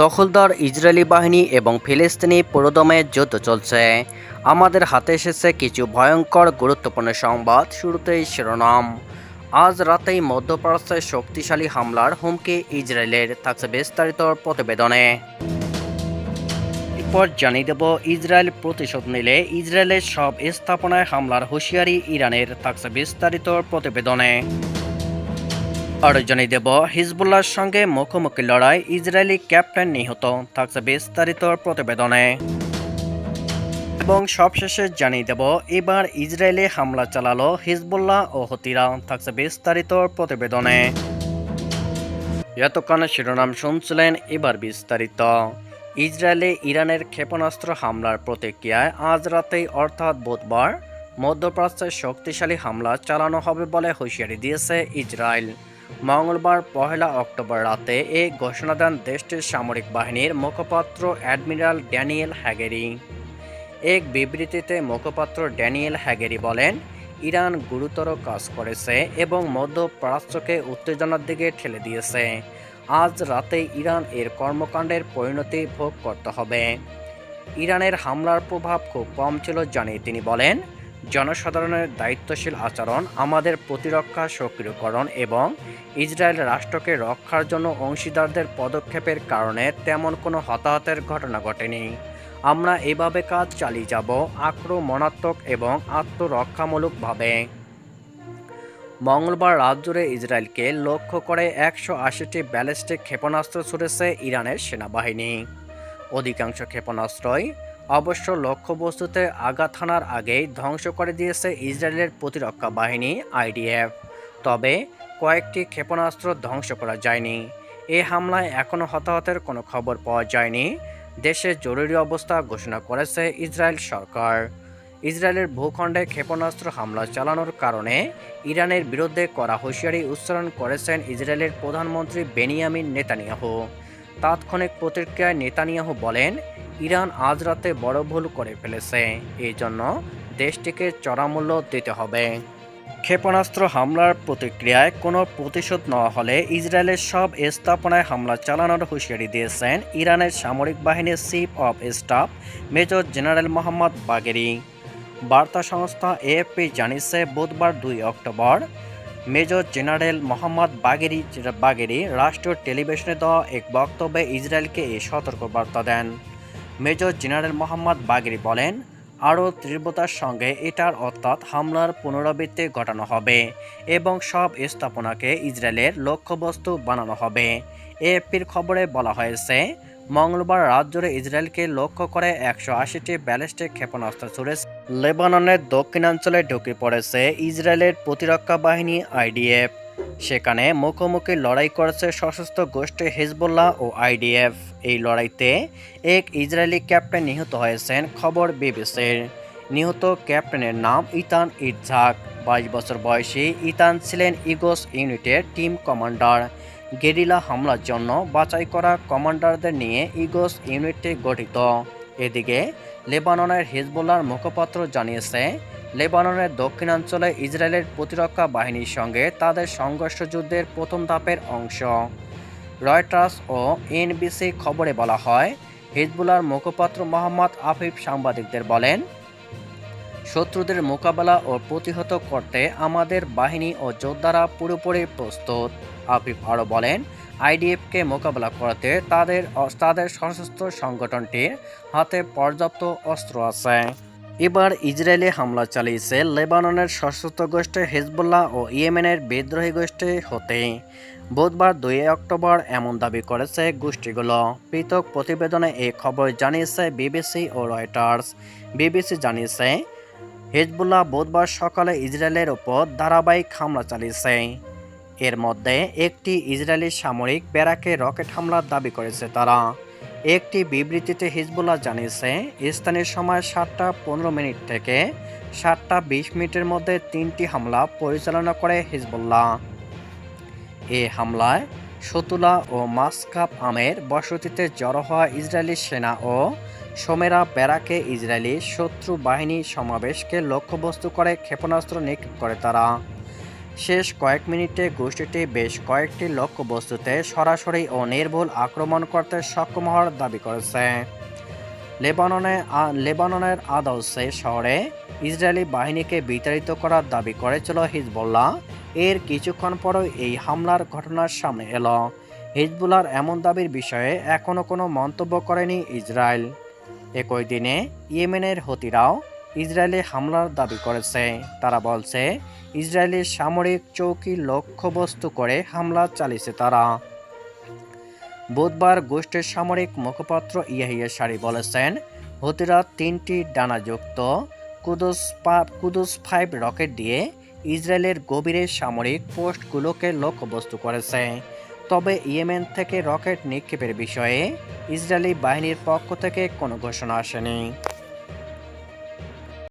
দখলদার ইসরায়েলি বাহিনী এবং ফিলিস্তিনি পুরোদমে যুদ্ধ চলছে। আমাদের হাতে এসেছে কিছু ভয়ঙ্কর গুরুত্বপূর্ণ সংবাদ, শুরুতেই শিরোনাম। আজ রাতেই মধ্যপ্রাচ্যে শক্তিশালী হামলার হুমকি ইসরায়েলের, থাকছে বিস্তারিত প্রতিবেদনে। এরপর জানিয়ে দেব, ইসরায়েল প্রতিশোধ নিলে ইসরায়েলের সব স্থাপনায় হামলার হুঁশিয়ারি ইরানের, থাকছে বিস্তারিত প্রতিবেদনে। আরও জানিয়ে দেব হিজবুল্লাহর সঙ্গে মুখোমুখি লড়াই ইসরায়েলি ক্যাপ্টেন নিহত। থাকছে বিস্তারিত প্রতিবেদনে। এবং সবশেষে জানিয়ে দেব, এবার ইসরায়েলে হামলা চালালো হিজবুল্লাহ ও হতিরা। থাকছে বিস্তারিত প্রতিবেদনে। এতক্ষণ শিরোনাম শুনছিলেন এবার বিস্তারিত। ইসরায়েলে ইরানের ক্ষেপণাস্ত্র হামলার প্রতিক্রিয়ায় আজ রাতেই, অর্থাৎ বুধবার, মধ্যপ্রাচ্যে শক্তিশালী হামলা চালানো হবে বলে হুঁশিয়ারি দিয়েছে ইসরায়েল। মঙ্গলবার, পহেলা অক্টোবর রাতে এ ঘোষণা দেন দেশটির সামরিক বাহিনীর মুখপাত্র অ্যাডমিরাল ড্যানিয়েল হ্যাগেরি। এক বিবৃতিতে মুখপাত্র ড্যানিয়েল হ্যাগেরি বলেন, ইরান গুরুতর কাজ করেছে এবং মধ্যপ্রাচ্যকে উত্তেজনার দিকে ঠেলে দিয়েছে। আজ রাতে ইরান এর কর্মকাণ্ডের পরিণতি ভোগ করতে হবে। ইরানের হামলার প্রভাব খুব কম ছিল জানিয়ে তিনি বলেন জনসাধারণের দায়িত্বশীল আচরণ, আমাদের প্রতিরক্ষা সক্রিয়করণ এবং ইসরায়েল রাষ্ট্রকে রক্ষার জন্য অংশীদারদের পদক্ষেপের কারণে তেমন কোনো হতাহতের ঘটনা ঘটেনি। আমরা এভাবে কাজ চালিয়ে যাব আক্রমণাত্মক এবং আত্মরক্ষামূলকভাবে। মঙ্গলবার রাত জুড়ে ইসরায়েলকে লক্ষ্য করে একশো আশিটি ব্যালিস্টিক ক্ষেপণাস্ত্র ছুড়েছে ইরানের সেনাবাহিনী। অধিকাংশ ক্ষেপণাস্ত্রই অবশ্য লক্ষ্যবস্তুতে আঘাত হানার আগেই ধ্বংস করে দিয়েছে ইসরায়েলের প্রতিরক্ষা বাহিনী, আইডিএফ। তবে কয়েকটি ক্ষেপণাস্ত্র ধ্বংস করা যায়নি। এ হামলায় এখনও হতাহতের কোনো খবর পাওয়া যায়নি। দেশে জরুরি অবস্থা ঘোষণা করেছে ইসরায়েল সরকার। ইসরায়েলের ভূখণ্ডে ক্ষেপণাস্ত্র হামলা চালানোর কারণে ইরানের বিরুদ্ধে করা হুঁশিয়ারি উচ্চারণ করেছেন ইসরায়েলের প্রধানমন্ত্রী বেনিয়ামিন নেতানিয়াহু। তাৎক্ষণিক প্রতিক্রিয়ায় নেতানিয়াহু বলেন ইরান আজ রাতে বড় ভুল করে ফেলেছে। এই জন্য দেশটিকে চড়া মূল্য দিতে হবে। ক্ষেপণাস্ত্র হামলার প্রতিক্রিয়ায় কোনো প্রতিশোধ নেওয়া হলে ইসরায়েলের সব স্থাপনায় হামলা চালানোর হুঁশিয়ারি দিয়েছেন ইরানের সামরিক বাহিনীর chief of staff major general Mohammad Bagheri. বার্তা সংস্থা এএফপি জানিয়েছে, বুধবার দুই October major general Mohammad Bagheri Bagheri রাষ্ট্রীয় টেলিভিশনে দেওয়া এক বক্তব্যে ইসরায়েলকে এই সতর্কবার্তা দেন। মেজর জেনারেল মোহাম্মদ বাগরি বলেন, আরও তীব্রতার সঙ্গে এটার অর্থাৎ হামলার পুনরাবৃত্তি ঘটানো হবে এবং সব স্থাপনাকে ইসরায়েলের লক্ষ্যবস্তু বানানো হবে। এএফপির খবরে বলা হয়েছে, মঙ্গলবার রাত জুড়ে ইসরায়েলকে লক্ষ্য করে একশো আশিটি ব্যালিস্টিক ক্ষেপণাস্ত্র ছুড়ে লেবাননের দক্ষিণাঞ্চলে ঢুকে পড়েছে ইসরায়েলের প্রতিরক্ষা বাহিনী আইডিএফ। সেখানে মুখোমুখি লড়াই করেছে সশস্ত্র গোষ্ঠী হিজবুল্লাহ ও আইডিএফ। এই লড়াইতে এক ইসরায়েলি ক্যাপ্টেন নিহত হয়েছেন, খবর বিবিসির। নিহত ক্যাপ্টেনের নাম ইতান ইটঝাক। বাইশ বছর বয়সী ইতান ছিলেন ইগোস ইউনিটের টিম কমান্ডার। গেরিলা হামলার জন্য বাছাই করা কমান্ডারদের নিয়ে ইগোস ইউনিটটি গঠিত। এদিকে লেবাননের হিজবুল্লাহর মুখপাত্র জানিয়েছে লেবাননের দক্ষিণাঞ্চলে ইসরায়েলের প্রতিরক্ষা বাহিনীর সঙ্গে তাদের সংঘর্ষ যুদ্ধের প্রথম ধাপের অংশ। রয়টার্স ও এনবিসি খবরে বলা হয়, হিজবুলার মুখপাত্র মোহাম্মদ আফিফ সাংবাদিকদের বলেন, শত্রুদের মোকাবেলা ও প্রতিহত করতে আমাদের বাহিনী ও যোদ্ধারা পুরোপুরি প্রস্তুত। আফিফ আরও বলেন, আইডিএফকে মোকাবেলা করতে তাদের তাদের সশস্ত্র সংগঠনটির হাতে পর্যাপ্ত অস্ত্র আছে। এবার ইসরায়েলে হামলা চালিয়েছে লেবাননের সশস্ত্র গোষ্ঠী হেজবুল্লাহ ও ইয়েমেনের বিদ্রোহী গোষ্ঠী হতে। বুধবার দুই অক্টোবর এমন দাবি করেছে গোষ্ঠীগুলো। পৃথক প্রতিবেদনে এই খবর জানিয়েছে বিবিসি ও রয়টার্স। বিবিসি জানিয়েছে, হিজবুল্লাহ বুধবার সকালে ইসরায়েলের ওপর ধারাবাহিক হামলা চালিয়েছে। এর মধ্যে একটি ইসরায়েলি সামরিক ব্যারাকে রকেট হামলার দাবি করেছে তারা। একটি বিবৃতিতে হিজবুল্লাহ জানিয়েছে, স্থানীয় সময় সাতটা পনেরো মিনিট থেকে সাতটা বিশ মিনিটের মধ্যে তিনটি হামলা পরিচালনা করে হিজবুল্লাহ। এ হামলায় সতুলা ও মাসকাপ আমের বসতিতে জড়ো হওয়া ইসরায়েলি সেনা ও সোমেরা ব্যারাকে ইসরায়েলি শত্রু বাহিনী সমাবেশকে লক্ষ্যবস্তু করে ক্ষেপণাস্ত্র নিক্ষেপ করে তারা। শেষ কয়েক মিনিটে গোষ্ঠীটি বেশ কয়েকটি লক্ষ্যবস্তুতে সরাসরি ও নির্ভুল আক্রমণ করতে সক্ষম হওয়ার দাবি করেছে। লেবাননে লেবাননের আদাউসে শহরে ইসরায়েলি বাহিনীকে বিতাড়িত করার দাবি করেছিল হিজবুল্লাহ। এর কিছুক্ষণ পরও এই হামলার ঘটনার সামনে এলো। হিজবুল্লাহর এমন দাবির বিষয়ে এখনও কোনো মন্তব্য করেনি ইসরায়েল। একই দিনে ইয়েমেনের হতিরাও ইসরায়েলে হামলার দাবি করেছে। তারা বলছে, ইসরায়েলের সামরিক চৌকি লক্ষ্যবস্তু করে হামলা চালিয়েছে তারা। বুধবার গোষ্ঠীর সামরিক মুখপাত্র ইয়াহিয়া সারি বলেছেন, হতিরা তিনটি ডানাযুক্ত কুদুস কুদুস ফাইভ রকেট দিয়ে ইসরায়েলের গভীরে সামরিক পোস্টগুলোকে লক্ষ্যবস্তু করেছে। তবে ইয়েমেন থেকে রকেট নিক্ষেপের বিষয়ে ইসরায়েলি বাহিনীর পক্ষ থেকে কোনো ঘোষণা আসেনি।